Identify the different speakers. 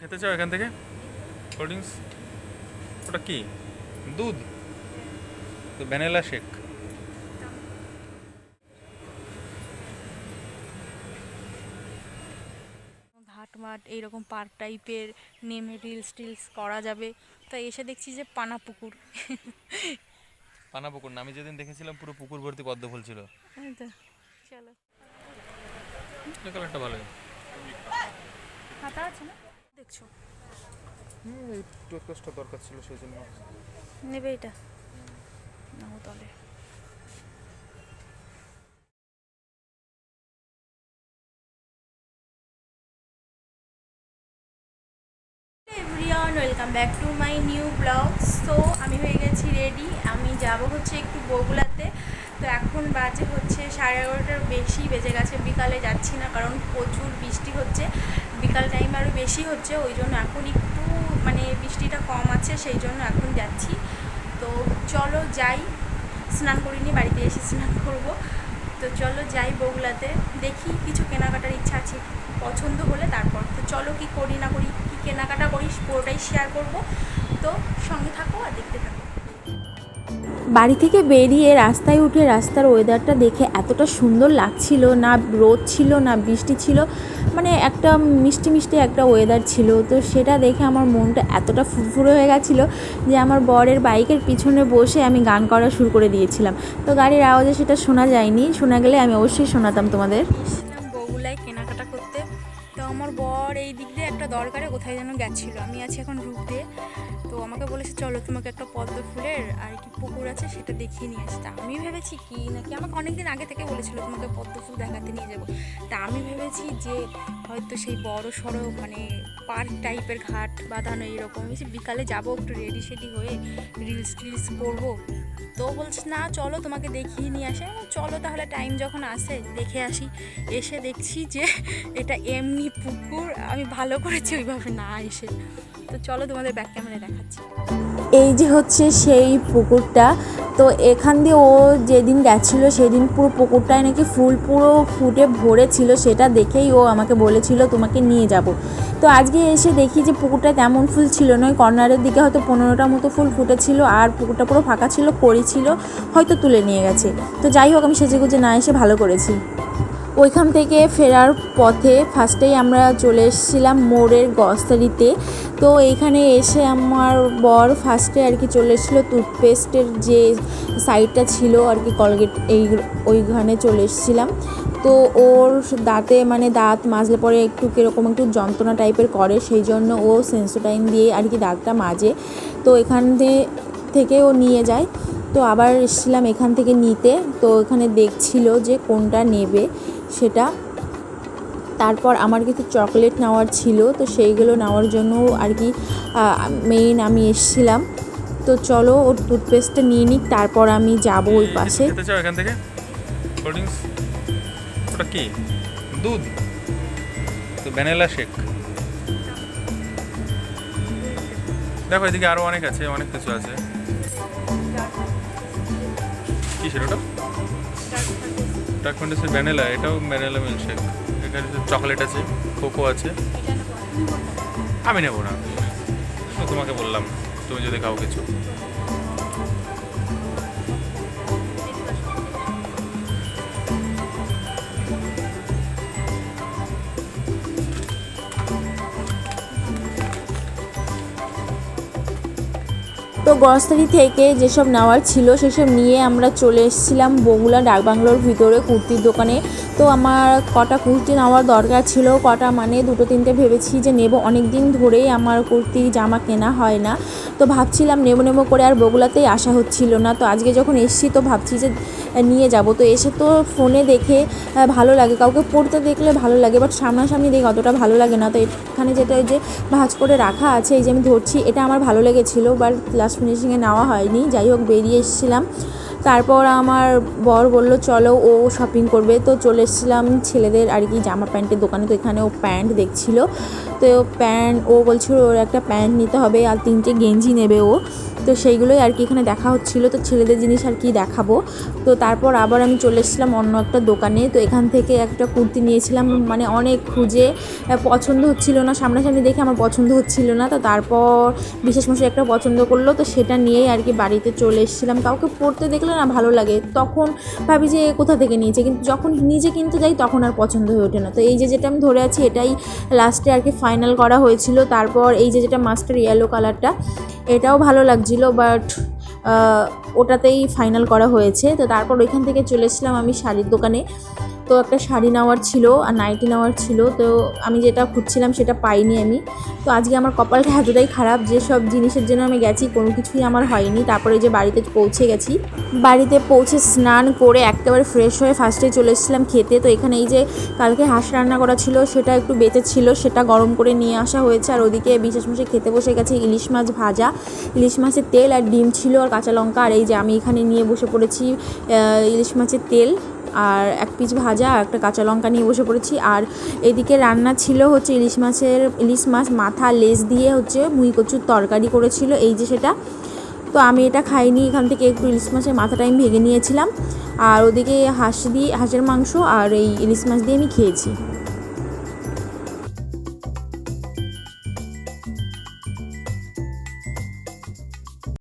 Speaker 1: খেতে চাও এখান থেকে? কোল্ড ড্রিঙ্কস ওটা কি? দুধ? তো ভ্যানিলা শেক।
Speaker 2: মাঠ এইরকম পার্ক টাইপের নেমে রিলস টিলস করা যাবে। তো এসে দেখছি যে পানা পুকুর
Speaker 1: পানা পুকুর না আমি যেদিন দেখেছিলাম পুরো পুকুর ভর্তি পদ্ম ফুল ছিল।
Speaker 2: চলো।
Speaker 1: কালারটা ভালো।
Speaker 2: হাতা আছে না? দেখছ?
Speaker 1: হুম এই টুথপেস্টটা দরকার ছিল সেই জন্য
Speaker 2: নেবে এটা? নাও তলে welcome back to my new blogs তো আমি হয়ে গেছি রেডি আমি যাব হচ্ছে একটু বগুলাতে তো এখন বাজে হচ্ছে সাড়ে এগারোটার বেশি বেজে গেছে। বিকালে যাচ্ছি না কারণ প্রচুর বৃষ্টি হচ্ছে। বিকাল টাইম আরও বেশি হচ্ছে, ওই জন্য এখন একটু মানে বৃষ্টিটা কম আছে, সেই জন্য এখন যাচ্ছি। তো চলো যাই, স্নান করিনি বাড়িতে এসে স্নান করব। তো চলো যাই বগুলাতে, দেখি কিছু কেনাকাটার ইচ্ছা আছে, পছন্দ হলে তারপর। তো চলো কি করি না করি, কি কেনাকাটা করিস, পুরোটাই শেয়ার করব। তো সঙ্গে থাকো।
Speaker 3: বাড়ি থেকে বেরিয়ে রাস্তায় উঠে রাস্তার ওয়েদারটা দেখে এতটা সুন্দর লাগছিল না, রোদ ছিল না, বৃষ্টি ছিল মানে একটা মিষ্টি মিষ্টি একটা ওয়েদার ছিল। তো সেটা দেখে আমার মনটা এতটা ফুরফুরে হয়ে গেছিল যে আমার বরের বাইকের পিছনে বসে আমি গান করা শুরু করে দিয়েছিলাম। তো গাড়ির আওয়াজে সেটা শোনা যায়নি, শোনা গেলে আমি অবশ্যই শোনাতাম তোমাদের।
Speaker 2: বগুলায় কেনাকাটা করতে। তো আমার বর এই দিক দিয়ে একটা দরকারে কোথায় যেন গেছিল। আমি আছি এখন রুটে তো আমাকে বলেছে, চলো তোমাকে একটা পদ্ম ফুলের আর কি পুকুর আছে, সেটা দেখিয়ে নিয়ে আসতে আমি ভেবেছি কি নাকি, আমাকে অনেকদিন আগে থেকে বলেছিল, তোমাকে পদ্ম ফুল দেখাতে নিয়ে যাব। তা আমি ভেবেছি যে হয়তো সেই বড় সড়ো মানে পার্ক টাইপের ঘাট বাঁধানো এইরকম আমি বিকালে যাব একটু রেডি সেডি হয়ে রিলস টিলস করব। তো বলছে, না, চলো তোমাকে দেখিয়ে নিয়ে আসে। চলো তাহলে টাইম যখন আসে, দেখে আসি। এসে দেখছি যে এটা এমনি পুকুর, আমি ভালো করেছি ওইভাবে না এসে। তো চলো তোমাদের ব্যাক ক্যামেরায় দেখাচ্ছি।
Speaker 3: এই যে হচ্ছে সেই পুকুরটা, তো এখান দিয়ে ও যেদিন গেছিল সেদিন পুরো পুকুরটায় নাকি ফুল পুরো ফুটে ভরে ছিল সেটা দেখেই ও আমাকে বলেছিল তোমাকে নিয়ে যাব। তো আজকে এসে দেখি যে পুকুরটা তেমন ফুল ছিল নয় কর্নারের দিকে হয়তো পনেরোটা মতো ফুল ফুটেছিল আর পুকুরটা পুরো ফাঁকা ছিল কড়ি ছিল হয়তো তুলে নিয়ে গেছে। তো যাই হোক, আমি সেজে গুজে না এসে ভালো করেছি। ওইখান থেকে ফেরার পথে ফার্স্টেই আমরা চলে এসেছিলাম মোড়ের গস্তারিতে তো এইখানে এসে আমার বর ফার্স্টে আর কি চলে এসেছিল। টুথপেস্টের যে সাইডটা ছিল আর কি কলগেট এই ওইখানে চলে এসেছিলাম। তো ওর দাঁতে মানে দাঁত মাজলে পরে একটু কীরকম একটু যন্ত্রণা টাইপের করে, সেই জন্য ও সেন্সোটাইন দিয়ে আর কি দাঁতটা মাজে। তো এখান থেকে ও নিয়ে যায়। তো আবার এসেছিলাম এখান থেকে নিতে। তো এখানে দেখছিল যে কোনটা নেবে সেটা। তারপর আমার কিছু চকলেট নেওয়ার ছিল তো সেইগুলো নেওয়ার জন্য আর কি মেইন আমি এসেছিলাম। তো চলো ওর টুথপেস্টটা নিয়ে নিক তারপর আমি যাব ওই পাশে।
Speaker 1: খেতে চাও এখান থেকে? ওটা কি? দুধ? তো ভ্যানিলা শেক দেখো এদিকে আরও অনেক আছে অনেক কিছু আছে। কি সেটা ওটা ডার্ক ফ্যান্টাসি, ভ্যানিলা, এটাও ভ্যানিলা মিল্কশেক। এখানে চকলেট আছে, কোকো আছে। আমি নেব না। তোমাকে বললাম, তুমি যদি খাও কিছু।
Speaker 3: তো গ্রসারি থেকে যেসব নেওয়ার ছিল, সেসব নিয়ে আমরা চলে এসেছিলাম বগুলা ডাকবাংলোর ভিতরে কুর্তির দোকানে। তো আমার কটা কুর্তি নেওয়ার দরকার ছিল, কটা মানে দুটো তিনটে ভেবেছি যে নেব। অনেক দিন ধরেই আমার কুর্তি জামা কেনা হয় না। তো ভাবছিলাম নেব নেব করে আর বগুলাতেই আসা হচ্ছিল না। তো আজকে যখন এসছি তো ভাবছি যে নিয়ে যাব। তো এসে তো ফোনে দেখে ভালো লাগে। কাউকে পড়তে দেখলে ভালো লাগে বাট সামনাসামনি দেখে অতটা ভালো লাগে না। তো এখানে যেটা ওই যে ভাঁজ করে রাখা আছে, এই যে আমি ধরছি, এটা আমার ভালো লেগেছিলো বাট লাস্ট ফিনিশিংয়ে নেওয়া হয়নি। যাই হোক বেরিয়ে এসেছিলাম। তারপর আমার বর বলল, চলো ও শপিং করবে। তো চলে এসেছিলাম ছেলেদের আর কি জামা প্যান্টের দোকানে। তো এখানে ও প্যান্ট দেখছিল। তো প্যান্ট, ও বলছিল ওর একটা প্যান্ট নিতে হবে আর তিনটে গেঞ্জি নেবে ও। তো সেইগুলোই আর কি এখানে দেখা হচ্ছিল। তো ছেলেদের জিনিস আর কি দেখাবো। তো তারপর আবার আমি চলে এসেছিলাম অন্য একটা দোকানে। তো এখান থেকে একটা কুর্তি নিয়েছিলাম। মানে অনেক খুঁজে পছন্দ হচ্ছিল না। সামনাসামনি দেখে আমার পছন্দ হচ্ছিল না। তো তারপর বিশেষ মশাই একটা পছন্দ করল। তো সেটা নিয়েই আর কি বাড়িতে চলে এসেছিলাম। কাউকে পরতে দেখলে না ভালো লাগে। তখন ভাবি যে কোথা থেকে নিয়েছে? কিন্তু যখন নিজে কিনতে যাই, তখন আর পছন্দ হয়ে ওঠে না। তো এই যে, যেটা আমি ধরে আছি, এটাই লাস্টে আর কি ফাইনাল করা হয়েছিল। তারপর এই যে, যেটা মাস্টার ইয়েলো কালারটা এটাও ভালো লাগছিল বাট ওটাতেই ফাইনাল করা হয়েছে। তো তারপর ওইখান থেকে চলে এসেছিলাম আমি শাড়ির দোকানে। তো একটা শাড়ি নেওয়ার ছিল আর নাইটি নেওয়ার ছিল, তো আমি যেটা খুঁজছিলাম সেটা পাইনি আমি। তো আজকে আমার কপালটা এতটাই খারাপ যে সব জিনিসের জন্য আমি গেছি, কোনো কিছুই আমার হয়নি। তারপরে যে বাড়িতে পৌঁছে গেছি। বাড়িতে পৌঁছে স্নান করে একেবারে ফ্রেশ হয়ে ফার্স্টে চলে এসেছিলাম খেতে। তো এখানে এই যে কালকে হাঁস রান্না করা ছিল, সেটা একটু বেঁচে ছিল, সেটা গরম করে নিয়ে আসা হয়েছে। আর ওদিকে বিশেষ মশাই খেতে বসে গেছে ইলিশ মাছ ভাজা। ইলিশ মাছের তেল আর ডিম ছিল আর কাঁচা লঙ্কা। আর এই যে আমি এখানে নিয়ে বসে পড়েছি ইলিশ মাছের তেল। আর এক পিস ভাজা আর একটা কাঁচা লঙ্কা নিয়ে বসে পড়েছি। আর এদিকে রান্না ছিল হচ্ছে ইলিশ মাছের, ইলিশ মাছ মাথা লেজ দিয়ে হচ্ছে মুই কচুর তরকারি করেছিল, এই যে সেটা। তো আমি এটা খাইনি, এখান থেকে একটু ইলিশ মাছের মাথাটা আমি ভেঙে নিয়েছিলাম। আর ওদিকে হাঁস দিয়ে, হাঁসের মাংস আর এই ইলিশ মাছ দিয়ে আমি খেয়েছি।